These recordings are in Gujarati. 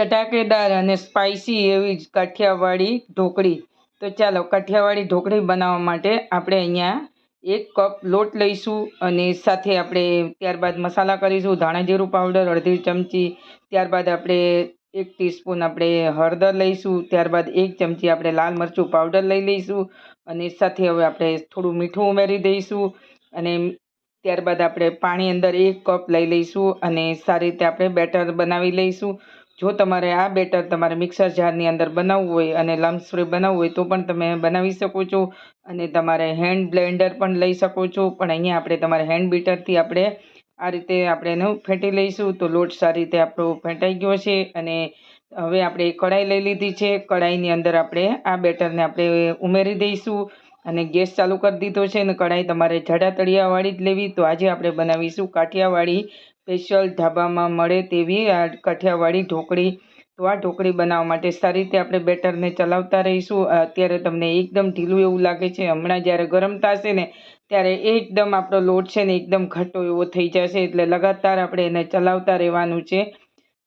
ચટાકેદાર અને સ્પાઇસી એવી જ કાઠિયાવાડી ઢોકળી. તો ચાલો, કાઠિયાવાડી ઢોકળી બનાવવા માટે આપણે અહીંયા એક કપ લોટ લઈશું અને સાથે આપણે ત્યારબાદ મસાલા કરીશું, ધાણા જીરું પાવડર અડધી ચમચી, ત્યારબાદ આપણે એક ટીસ્પૂન આપણે હળદર લઈશું, ત્યારબાદ એક ચમચી આપણે લાલ મરચું પાવડર લઈ લઈશું અને સાથે હવે આપણે થોડું મીઠું ઉમેરી દઈશું અને ત્યારબાદ આપણે પાણી અંદર એક કપ લઈ લઈશું અને સારી રીતે આપણે બેટર બનાવી લઈશું. જો તમારે આ બેટર તમારે મિક્સર જારની અંદર બનાવવું હોય અને લમ્સ ફ્રી બનાવવું હોય તો પણ તમે બનાવી શકો છો. અને તમારે હેન્ડ બ્લેન્ડર પણ લઈ શકો છો. પણ અહીંયા આપણે તમારે હેન્ડ બીટરથી આપણે આ રીતે આપણે એનું ફેંટી લઈશું. તો લોટ સારી રીતે આપણો ફેંટાઈ ગયો છે અને હવે આપણે કઢાઈ લઈ લીધી છે. કઢાઈની અંદર આપણે આ બેટરને આપણે ઉમેરી દઈશું અને ગેસ ચાલુ કરી દીધો છે અને કઢાઈ તમારે જાડા તળિયાવાળી જ લેવી. તો આજે આપણે બનાવીશું કાઠિયાવાડી સ્પેશિયલ ઢાબામાં મળે તેવી આ કાઠિયાવાડી ઢોકળી. તો આ ઢોકળી બનાવવા માટે સારી રીતે આપણે બેટરને ચલાવતા રહીશું. અત્યારે તમને એકદમ ઢીલું એવું લાગે છે. હમણાં જ્યારે ગરમ થશે ને, ત્યારે એકદમ આપણો લોટ છે ને, એકદમ ઘટ્ટો એવો થઈ જશે. એટલે લગાતાર આપણે એને ચલાવતા રહેવાનું છે.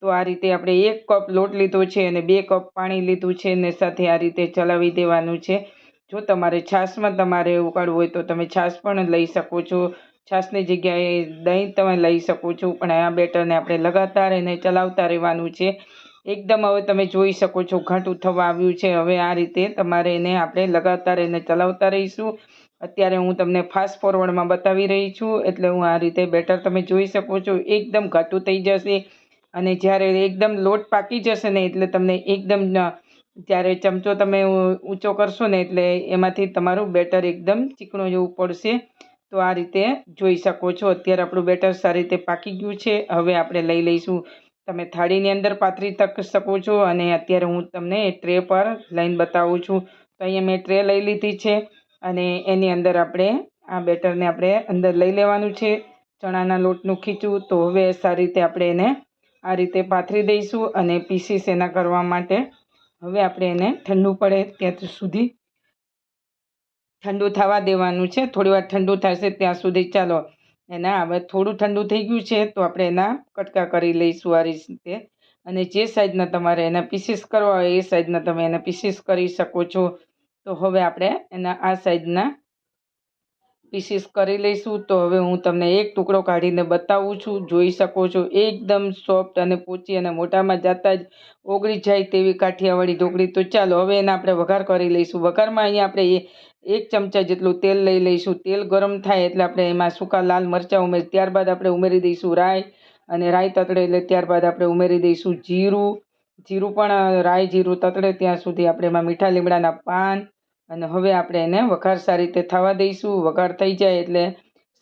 તો આ રીતે આપણે એક કપ લોટ લીધો છે અને બે કપ પાણી લીધું છે ને, સાથે આ રીતે ચલાવી દેવાનું છે. જો તમારે છાશમાં તમારે ઉકાળવું હોય તો તમે છાશ પણ લઈ શકો છો. છાશની જગ્યાએ દહીં તમે લઈ શકો છો. પણ આ બેટરને આપણે લગાતાર એને ચલાવતા રહેવાનું છે. એકદમ હવે તમે જોઈ શકો છો, ઘાટું થવા આવ્યું છે. હવે આ રીતે તમારે એને આપણે લગાતાર એને ચલાવતા રહીશું. અત્યારે હું તમને ફાસ્ટ ફોરવર્ડમાં બતાવી રહી છું, એટલે હું આ રીતે બેટર તમે જોઈ શકો છો. એકદમ ઘાટું થઈ જશે અને જ્યારે એકદમ લોટ પાકી જશે ને, એટલે તમને એકદમ જ્યારે ચમચો તમે ઊંચો કરશો ને, એટલે એમાંથી તમારું બેટર એકદમ ચીકણું જેવું પડશે. તો આ રીતે જોઈ શકો છો. અત્યારે આપણું બેટર સારી રીતે પાકી ગયું છે. હવે આપણે લઈ લઈશું. તમે થાળીની અંદર પાથરી તક શકો છો અને અત્યારે હું તમને ટ્રે પર લઈને બતાવું છું. તો અહીંયા મેં ટ્રે લઈ લીધી છે અને એની અંદર આપણે આ બેટરને આપણે અંદર લઈ લેવાનું છે. ચણાના લોટનું ખીચું. તો હવે સારી રીતે આપણે એને આ રીતે પાથરી દઈશું અને પીસીસ એના કરવા માટે. હવે આપણે એને ઠંડુ પડે ત્યાં સુધી ઠંડુ થવા દેવાનું છે. થોડી વાર ઠંડુ થશે ત્યાં સુધી ચાલો. એના હવે થોડું ઠંડુ થઈ ગયું છે તો આપણે એના કટકા કરી લઈશું આ રીતે. અને જે સાઈઝના તમારે એના પીસીસ કરવા હોય એ સાઈઝના તમે એના પીસીસ કરી શકો છો. તો હવે આપણે એના આ સાઈઝના પીસીસ કરી લઈશું. તો હવે હું તમને એક ટુકડો કાઢીને બતાવું છું. જોઈ શકો છો, એકદમ સોફ્ટ અને પોચી અને મોટામાં જતાં જ ઓગળી જાય તેવી કાઠિયાવાડી ઢોકળી. તો ચાલો, હવે એને આપણે વઘાર કરી લઈશું. વઘારમાં અહીંયા આપણે એક ચમચા જેટલું તેલ લઈ લઈશું. તેલ ગરમ થાય એટલે આપણે એમાં સૂકા લાલ મરચાં ઉમેરી, ત્યારબાદ આપણે ઉમેરી દઈશું રાઈ અને રાઈ તતડે એટલે ત્યારબાદ આપણે ઉમેરી દઈશું જીરું. જીરું પણ રાઈ જીરું તતડે ત્યાં સુધી આપણે એમાં મીઠા લીમડાના પાન અને હવે આપણે એને વઘાર સારી રીતે થવા દઈશું. વઘાર થઈ જાય એટલે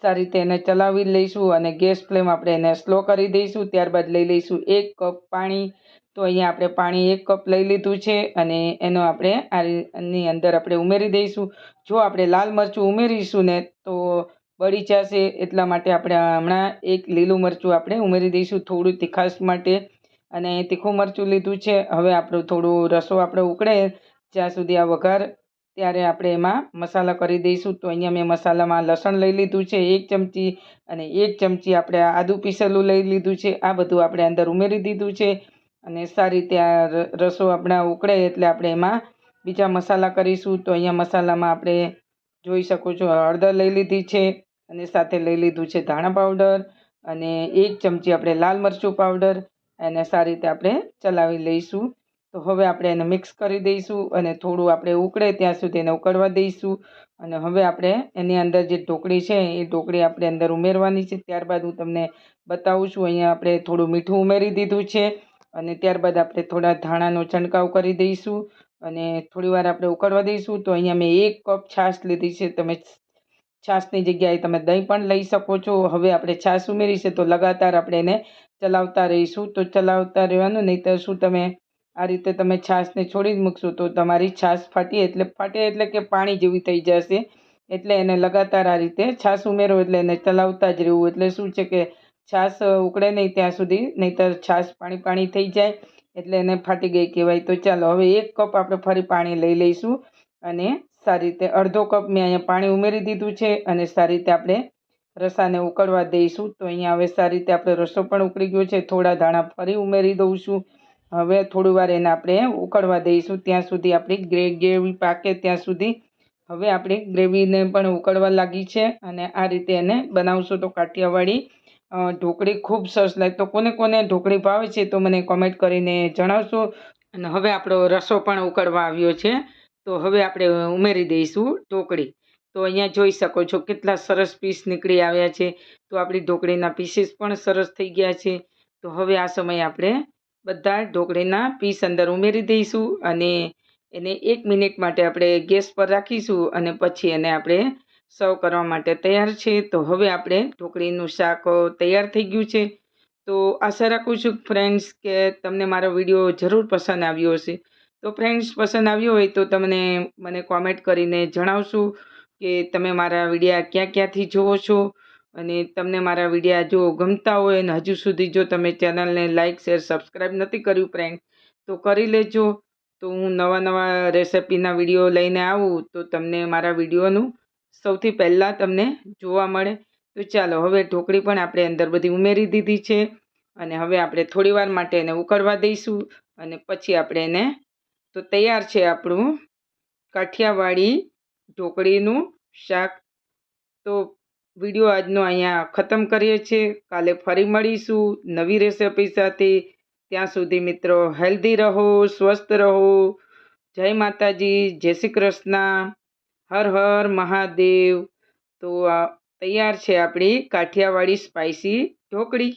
સારી રીતે એને ચલાવી લઈશું અને ગેસ ફ્લેમ આપણે એને સ્લો કરી દઈશું. ત્યારબાદ લઈ લઈશું એક કપ પાણી. તો અહીંયા આપણે પાણી એક કપ લઈ લીધું છે અને એનો આપણે આની અંદર આપણે ઉમેરી દઈશું. જો આપણે લાલ મરચું ઉમેરીશું ને તો બળી જશે. એટલા માટે આપણે હમણાં એક લીલું મરચું આપણે ઉમેરી દઈશું થોડું તીખાશ માટે. અને તીખું મરચું લીધું છે. હવે આપણું થોડું રસો આપણે ઉકળે. જ્યાં સુધી આ વઘાર ત્યારે આપણે એમાં મસાલા કરી દઈશું. તો અહીંયા મેં મસાલામાં લસણ લઈ લીધું છે, એક ચમચી અને એક ચમચી આપણે આદું પીસેલું લઈ લીધું છે. આ બધું આપણે અંદર ઉમેરી દીધું છે અને સારી રીતે આ રસો આપણા ઉકળે એટલે આપણે એમાં બીજા મસાલા કરીશું. તો અહીંયા મસાલામાં આપણે જોઈ શકો છો હળદર લઈ લીધી છે અને સાથે લઈ લીધું છે ધાણા પાવડર અને એક ચમચી આપણે લાલ મરચું પાવડર. એને સારી રીતે આપણે ચલાવી લઈશું. તો હવે આપણે એને મિક્સ કરી દઈશું અને થોડું આપણે ઉકળે ત્યાં સુધી એને ઉકળવા દઈશું. અને હવે આપણે એની અંદર જે ઢોકળી છે, એ ઢોકળી આપણે અંદર ઉમેરવાની છે. ત્યારબાદ હું તમને બતાવું છું, અહીંયા આપણે થોડું મીઠું ઉમેરી દીધું છે. અને ત્યારબાદ આપણે થોડા ધાણાનો છંટકાવ કરી દઈશું. અને થોડી વાર આપણે ઉકળવા દઈશું. તો અહીંયા મેં એક કપ છાશ લીધી છે. તમે છાશની જગ્યાએ તમે દહીં પણ લઈ શકો છો. હવે આપણે છાશ ઉમેરી છે, તો લગાતાર આપણે એને ચલાવતા રહીશું. તો ચલાવતા રહેવાનું નહીં તો શું તમે આ રીતે તમે છાશને છોડી જ મૂકશો તો તમારી છાશ ફાટી એટલે ફાટે એટલે કે પાણી જેવી થઈ જશે. એટલે એને લગાતાર આ રીતે છાશ ઉમેરો એટલે એને ચલાવતા જ રહેવું. એટલે શું છે કે છાશ ઉકળે નહીં ત્યાં સુધી, નહીંતર છાશ પાણી પાણી થઈ જાય. એટલે એને ફાટી ગઈ કહેવાય. તો ચાલો, હવે એક કપ આપણે ફરી પાણી લઈ લઈશું અને સારી રીતે અડધો કપ મેં અહીંયા પાણી ઉમેરી દીધું છે અને સારી રીતે આપણે રસાને ઉકળવા દઈશું. તો અહીંયા હવે સારી રીતે આપણે રસો પણ ઉકળી ગયો છે. થોડા ધાણા ફરી ઉમેરી દઉં છું. હવે થોડી વાર એને આપણે ઉકળવા દઈશું. ત્યાં સુધી આપણી ગ્રે, ગ્રેવી પાકે ત્યાં સુધી. હવે આપણી ગ્રેવીને પણ ઉકળવા લાગી છે અને આ રીતે એને બનાવશો તો કાઠિયાવાડી ઢોકળી ખૂબ સરસ લાગે. તો કોને કોને ઢોકળી ભાવે છે તો મને કોમેન્ટ કરીને જણાવશો. અને હવે આપણો રસો પણ ઉકળવા આવ્યો છે. તો હવે આપણે ઉમેરી દઈશું ઢોકળી. તો અહીંયા જોઈ શકો છો કેટલા સરસ પીસ નીકળી આવ્યા છે. તો આપણી ઢોકળીના પીસીસ પણ સરસ થઈ ગયા છે. તો હવે આ સમયે આપણે બધા ઢોકળીના પીસ અંદર ઉમેરી દઈશું અને એને એક મિનિટ માટે આપણે ગેસ પર રાખીશું અને પછી એને આપણે સર્વ કરવા માટે તૈયાર છે. તો હવે આપણે ઢોકળીનું શાક તૈયાર થઈ ગયું છે. તો આશા રાખું છું ફ્રેન્ડ્સ કે તમને મારો વીડિયો જરૂર પસંદ આવ્યો હશે. તો ફ્રેન્ડ્સ, પસંદ આવ્યો હોય તો તમને મને કોમેન્ટ કરીને જણાવશો કે તમે મારા વિડીયા ક્યાં ક્યાંથી જુઓ છો? અને તમને મારા વિડીયા જો ગમતા હોય અને હજુ સુધી જો તમે ચેનલને લાઇક શેર સબસ્ક્રાઈબ નથી કર્યું ફ્રેન્ડ તો કરી લેજો. તો હું નવા નવા રેસિપીના વીડિયો લઈને આવું તો તમને મારા વિડીયોનું સૌથી પહેલાં તમને જોવા મળે. તો ચાલો, હવે ઢોકળી પણ આપણે અંદર બધી ઉમેરી દીધી છે અને હવે આપણે થોડી વાર માટે એને ઉકળવા દઈશું અને પછી આપણે એને તો તૈયાર છે આપણું કાઠિયાવાડી ઢોકળીનું શાક. તો વીડિયો આજનો અહીંયા ખતમ કરીએ છીએ. કાલે ફરી મળીશું નવી રેસિપી સાથે. ત્યાં સુધી મિત્રો હેલ્ધી રહો, સ્વસ્થ રહો. જય માતાજી, જય શ્રી કૃષ્ણ. હર હર મહાદેવ. તો આ તૈયાર છે આપણી કાઠિયાવાડી સ્પાઇસી ઢોકળી.